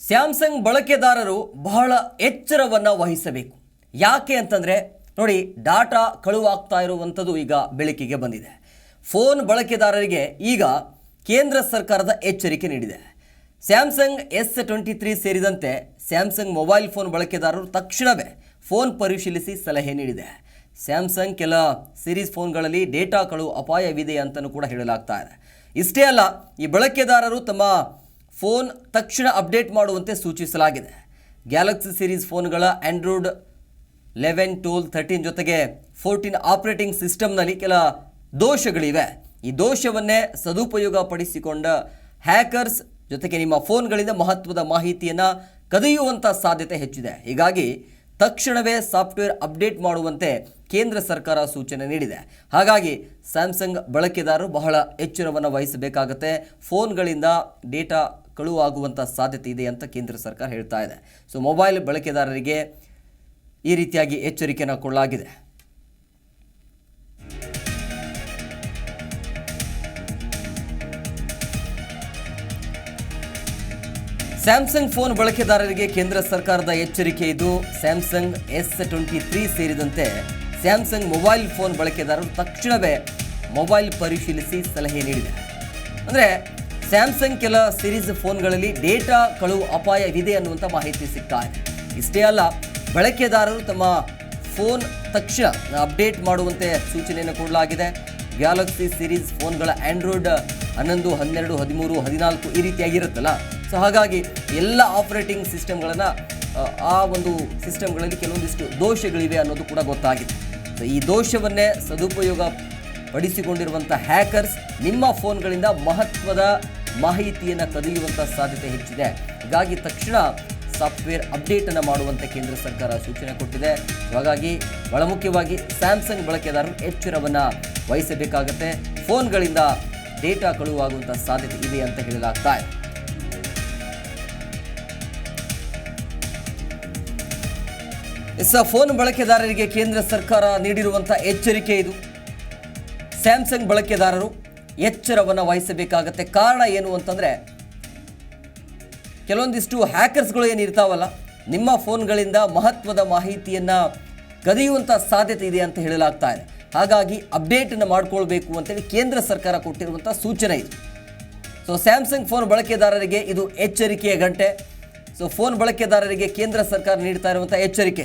Samsung ಬಳಕೆದಾರರು ಬಹಳ ಎಚ್ಚರವನ್ನು ವಹಿಸಬೇಕು. ಯಾಕೆ ಅಂತಂದರೆ, ನೋಡಿ, ಡಾಟಾ ಕಳುವಾಗ್ತಾ ಇರುವಂಥದ್ದು ಈಗ ಬೆಳಕಿಗೆ ಬಂದಿದೆ. ಫೋನ್ ಬಳಕೆದಾರರಿಗೆ ಈಗ ಕೇಂದ್ರ ಸರ್ಕಾರದ ಎಚ್ಚರಿಕೆ ನೀಡಿದೆ. ಸ್ಯಾಮ್ಸಂಗ್ ಎಸ್ ಟ್ವೆಂಟಿ ತ್ರೀ ಸೇರಿದಂತೆ ಸ್ಯಾಮ್ಸಂಗ್ ಮೊಬೈಲ್ ಫೋನ್ ಬಳಕೆದಾರರು ತಕ್ಷಣವೇ ಫೋನ್ ಪರಿಶೀಲಿಸಿ ಸಲಹೆ ನೀಡಿದೆ. ಸ್ಯಾಮ್ಸಂಗ್ ಕೆಲ ಸಿರೀಸ್ ಫೋನ್ಗಳಲ್ಲಿ ಡೇಟಾ ಕಳು ಅಪಾಯವಿದೆ ಅಂತಲೂ ಕೂಡ ಹೇಳಲಾಗ್ತಾ ಇದೆ. ಇಷ್ಟೇ ಅಲ್ಲ, ಈ ಬಳಕೆದಾರರು ತಮ್ಮ ಫೋನ್ ತಕ್ಷಣ ಅಪ್ಡೇಟ್ ಮಾಡುವಂತೆ ಸೂಚಿಸಲಾಗಿದೆ. ಗ್ಯಾಲಕ್ಸಿ ಸೀರೀಸ್ ಫೋನ್ಗಳ ಆಂಡ್ರಾಯ್ಡ್ ಲೆವೆನ್ ಟೂಲ್ ಥರ್ಟೀನ್ ಜೊತೆಗೆ ಫೋರ್ಟೀನ್ ಆಪರೇಟಿಂಗ್ ಸಿಸ್ಟಮ್ನಲ್ಲಿ ಕೆಲ ದೋಷಗಳಿವೆ. ಈ ದೋಷವನ್ನೇ ಸದುಪಯೋಗ ಪಡಿಸಿಕೊಂಡ ಹ್ಯಾಕರ್ಸ್ ಜೊತೆಗೆ ನಿಮ್ಮ ಫೋನ್ಗಳಿಂದ ಮಹತ್ವದ ಮಾಹಿತಿಯನ್ನು ಕದಿಯುವಂಥ ಸಾಧ್ಯತೆ ಹೆಚ್ಚಿದೆ. ಹೀಗಾಗಿ ತಕ್ಷಣವೇ ಸಾಫ್ಟ್ವೇರ್ ಅಪ್ಡೇಟ್ ಮಾಡುವಂತೆ ಕೇಂದ್ರ ಸರ್ಕಾರ ಸೂಚನೆ ನೀಡಿದೆ. ಹಾಗಾಗಿ ಸ್ಯಾಮ್ಸಂಗ್ ಬಳಕೆದಾರರು ಬಹಳ ಎಚ್ಚರವನ್ನು ವಹಿಸಬೇಕಾಗತ್ತೆ. ಫೋನ್ಗಳಿಂದ ಡೇಟಾ ಕಳುವಾಗುವಂಥ ಸಾಧ್ಯತೆ ಇದೆ ಅಂತ ಕೇಂದ್ರ ಸರ್ಕಾರ ಹೇಳ್ತಾ ಇದೆ. ಸೊ ಮೊಬೈಲ್ ಬಳಕೆದಾರರಿಗೆ ಈ ರೀತಿಯಾಗಿ ಎಚ್ಚರಿಕೆಯನ್ನು ಕೊಡಲಾಗಿದೆ. ಸ್ಯಾಮ್ಸಂಗ್ ಫೋನ್ ಬಳಕೆದಾರರಿಗೆ ಕೇಂದ್ರ ಸರ್ಕಾರದ ಎಚ್ಚರಿಕೆ ಇದು. ಸ್ಯಾಮ್ಸಂಗ್ ಎಸ್ ಟ್ವೆಂಟಿ ತ್ರೀ ಸೇರಿದಂತೆ ಸ್ಯಾಮ್ಸಂಗ್ ಮೊಬೈಲ್ ಫೋನ್ ಬಳಕೆದಾರರು ತಕ್ಷಣವೇ ಮೊಬೈಲ್ ಪರಿಶೀಲಿಸಿ ಸಲಹೆ ನೀಡಿದೆ. ಅಂದರೆ ಸ್ಯಾಮ್ಸಂಗ್ ಕೆಲ ಸಿರೀಸ್ ಫೋನ್ಗಳಲ್ಲಿ ಡೇಟಾ ಕಳುವು ಅಪಾಯವಿದೆ ಅನ್ನುವಂಥ ಮಾಹಿತಿ ಸಿಗ್ತಾ ಇದೆ. ಇಷ್ಟೇ ಅಲ್ಲ, ಬಳಕೆದಾರರು ತಮ್ಮ ಫೋನ್ ತಕ್ಷಣ ಅಪ್ಡೇಟ್ ಮಾಡುವಂತೆ ಸೂಚನೆಯನ್ನು ಕೊಡಲಾಗಿದೆ. ಗ್ಯಾಲಕ್ಸಿ ಸಿರೀಸ್ ಫೋನ್ಗಳ ಆ್ಯಂಡ್ರಾಯ್ಡ್ ಹನ್ನೊಂದು, ಹನ್ನೆರಡು, ಹದಿಮೂರು, ಹದಿನಾಲ್ಕು ಈ ರೀತಿಯಾಗಿರುತ್ತಲ್ಲ. ಸೊ ಹಾಗಾಗಿ ಎಲ್ಲ ಆಪರೇಟಿಂಗ್ ಸಿಸ್ಟಮ್ಗಳನ್ನು ಆ ಒಂದು ಸಿಸ್ಟಮ್ಗಳಲ್ಲಿ ಕೆಲವೊಂದಿಷ್ಟು ದೋಷಗಳಿವೆ ಅನ್ನೋದು ಕೂಡ ಗೊತ್ತಾಗಿದೆ. ಸೊ ಈ ದೋಷವನ್ನೇ ಸದುಪಯೋಗ ಪಡಿಸಿಕೊಂಡಿರುವಂಥ ಹ್ಯಾಕರ್ಸ್ ನಿಮ್ಮ ಫೋನ್ಗಳಿಂದ ಮಹತ್ವದ ಮಾಹಿತಿಯನ್ನು ಕದಿಯುವಂಥ ಸಾಧ್ಯತೆ ಹೆಚ್ಚಿದೆ. ಹೀಗಾಗಿ ತಕ್ಷಣ ಸಾಫ್ಟ್ವೇರ್ ಅಪ್ಡೇಟನ್ನು ಮಾಡುವಂತೆ ಕೇಂದ್ರ ಸರ್ಕಾರ ಸೂಚನೆ ಕೊಟ್ಟಿದೆ. ಹಾಗಾಗಿ ಬಹಳ ಮುಖ್ಯವಾಗಿ ಸ್ಯಾಮ್ಸಂಗ್ ಬಳಕೆದಾರರು ಎಚ್ಚರವನ್ನು ವಹಿಸಬೇಕಾಗತ್ತೆ. ಫೋನ್ಗಳಿಂದ ಡೇಟಾ ಕಳುವಾಗುವಂಥ ಸಾಧ್ಯತೆ ಇದೆ ಅಂತ ಹೇಳಲಾಗ್ತಾ ಇದೆ. ಎಸ್ ಫೋನ್ ಬಳಕೆದಾರರಿಗೆ ಕೇಂದ್ರ ಸರ್ಕಾರ ನೀಡಿರುವಂಥ ಎಚ್ಚರಿಕೆ ಇದು. ಸ್ಯಾಮ್ಸಂಗ್ ಬಳಕೆದಾರರು ಎಚ್ಚರವನ್ನು ವಹಿಸಬೇಕಾಗತ್ತೆ. ಕಾರಣ ಏನು ಅಂತಂದರೆ, ಕೆಲವೊಂದಿಷ್ಟು ಹ್ಯಾಕರ್ಸ್ಗಳು ಏನು ಇರ್ತಾವಲ್ಲ, ನಿಮ್ಮ ಫೋನ್ಗಳಿಂದ ಮಹತ್ವದ ಮಾಹಿತಿಯನ್ನು ಕದಿಯುವಂಥ ಸಾಧ್ಯತೆ ಇದೆ ಅಂತ ಹೇಳಲಾಗ್ತಾ ಇದೆ. ಹಾಗಾಗಿ ಅಪ್ಡೇಟನ್ನು ಮಾಡ್ಕೊಳ್ಬೇಕು ಅಂತೇಳಿ ಕೇಂದ್ರ ಸರ್ಕಾರ ಕೊಟ್ಟಿರುವಂಥ ಸೂಚನೆ ಇದು. ಸೊ ಸ್ಯಾಮ್ಸಂಗ್ ಫೋನ್ ಬಳಕೆದಾರರಿಗೆ ಇದು ಎಚ್ಚರಿಕೆಯ ಗಂಟೆ. ಸೊ ಫೋನ್ ಬಳಕೆದಾರರಿಗೆ ಕೇಂದ್ರ ಸರ್ಕಾರ ನೀಡ್ತಾ ಇರುವಂಥ ಎಚ್ಚರಿಕೆ